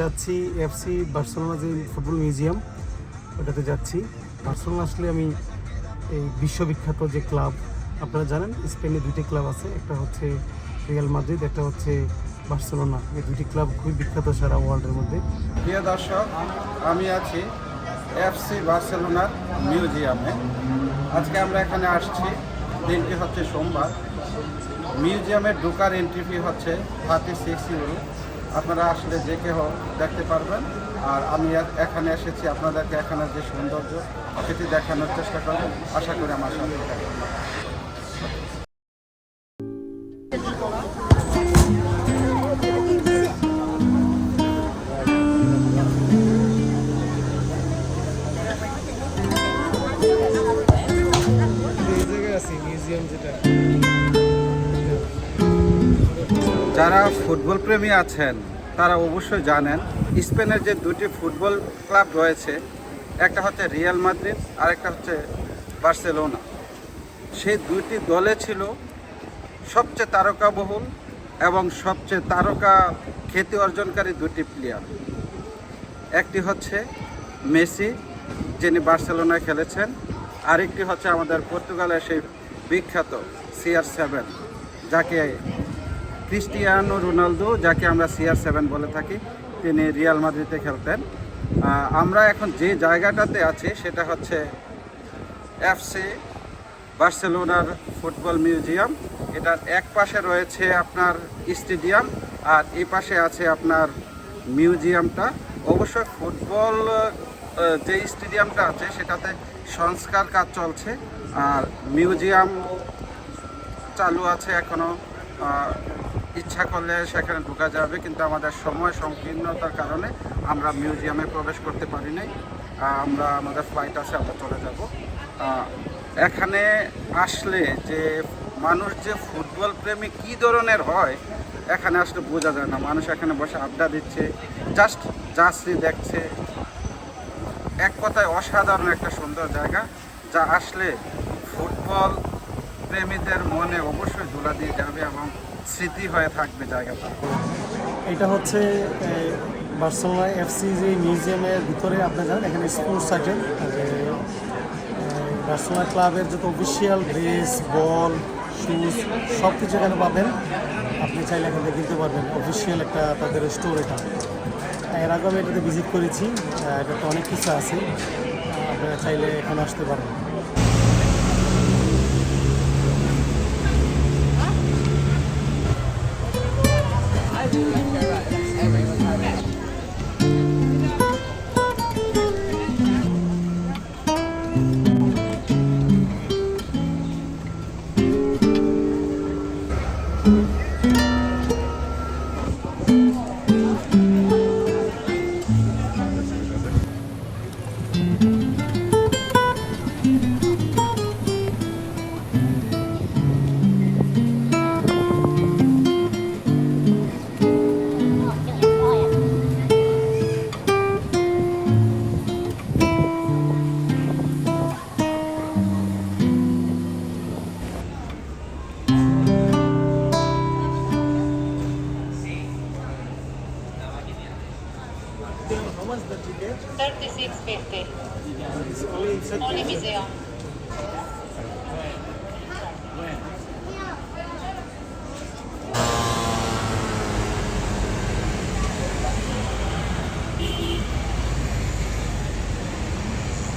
যাচ্ছি FC Barcelona যে football museum, ওটাতে যাচ্ছি। বার্সেলোনা আসলে আমি এই বিশ্ববিখ্যাত যে ক্লাব, আপনারা জানেন, স্পেনে দুইটি ক্লাব আছে, একটা হচ্ছে রিয়াল মাদ্রিদ, একটা হচ্ছে বার্সেলোনা। এই দুইটি ক্লাব খুবই বিখ্যাত সারা ওয়ার্ল্ডের মধ্যে। প্রিয় দর্শক, আমি আছি এফসি বার্সেলোনার মিউজিয়ামে। আজকে আমরা এখানে আসছি, দিনটি হচ্ছে সোমবার। মিউজিয়ামের ঢোকার এন্ট্রি ফি হচ্ছে থার্টি সিক্স ইউরো। আপনারা আসলে যে কেহ দেখতে পারবেন, আর আমি এখানে এসেছি আপনাদেরকে এখানের যে সৌন্দর্য, সেটি দেখানোর চেষ্টা করব। আশা করি আমার যেটা। যারা ফুটবল প্রেমী আছেন, তারা অবশ্যই জানেন, স্পেনের যে দুটি ফুটবল ক্লাব রয়েছে, একটা হচ্ছে রিয়াল মাদ্রিদ আর একটা হচ্ছে বার্সেলোনা। সেই দুটি দলে ছিল সবচেয়ে তারকাবহুল এবং সবচেয়ে তারকা খ্যাতি অর্জনকারী দুটি প্লেয়ার একটি হচ্ছে মেসি, যিনি বার্সেলোনায় খেলেছেন, আরেকটি হচ্ছে আমাদের পর্তুগালের সেই বিখ্যাত সিআর সেভেন যাকে ক্রিস্টিয়ানো রোনালদো যাকে আমরা সিআর সেভেন বলে থাকি তিনি রিয়াল মাদ্রিদে খেলতেন। আমরা এখন যে জায়গাটাতে আছি সেটা হচ্ছে এফসি বার্সেলোনার ফুটবল মিউজিয়াম। এটার এক পাশে রয়েছে আপনার স্টেডিয়াম আর এই পাশে আছে আপনার মিউজিয়ামটা। অবশ্যই ফুটবল যে স্টেডিয়ামটা আছে সেটাতে সংস্কার কাজ চলছে আর মিউজিয়াম চালু আছে এখনও আহ, ইচ্ছা করলে সেখানে ঢোকা যাবে, কিন্তু আমাদের সময় সংকীর্ণতার কারণে আমরা মিউজিয়ামে প্রবেশ করতে পারি নাই। আমরা আমাদের ফ্লাইট আছে, আমরা চলে যাব। এখানে আসলে যে মানুষ যে ফুটবল প্রেমী কী ধরনের হয়, এখানে আসলে বোঝা যায় না। মানুষ এখানে বসে আড্ডা দিচ্ছে জাস্ট জার্সি দেখছে। এক কথায় অসাধারণ একটা সুন্দর জায়গা, যা আসলে ফুটবল প্রেমীদের মনে অবশ্যই দোলা দিয়ে যাবে এবং স্মৃতি হয়ে থাকবে জায়গাটা। এটা হচ্ছে বার্সেলোনা এফসি যে মিউজিয়ামের ভিতরে আপনি জানেন, এখানে স্পোর্টস আছে বার্সেলোনা ক্লাবের যত অফিসিয়াল ড্রেস বল শুজ সব কিছু এখানে পাবেন। আপনি চাইলে এখান থেকে কিনতে পারবেন। অফিসিয়াল একটা তাদের স্টোর এটা। এর আগে আমি এটাতে ভিজিট করেছি। এটাতে অনেক কিছু আছে। আপনারা চাইলে এখানে আসতে পারবেন much that you get? 36.50. Only in Only museum.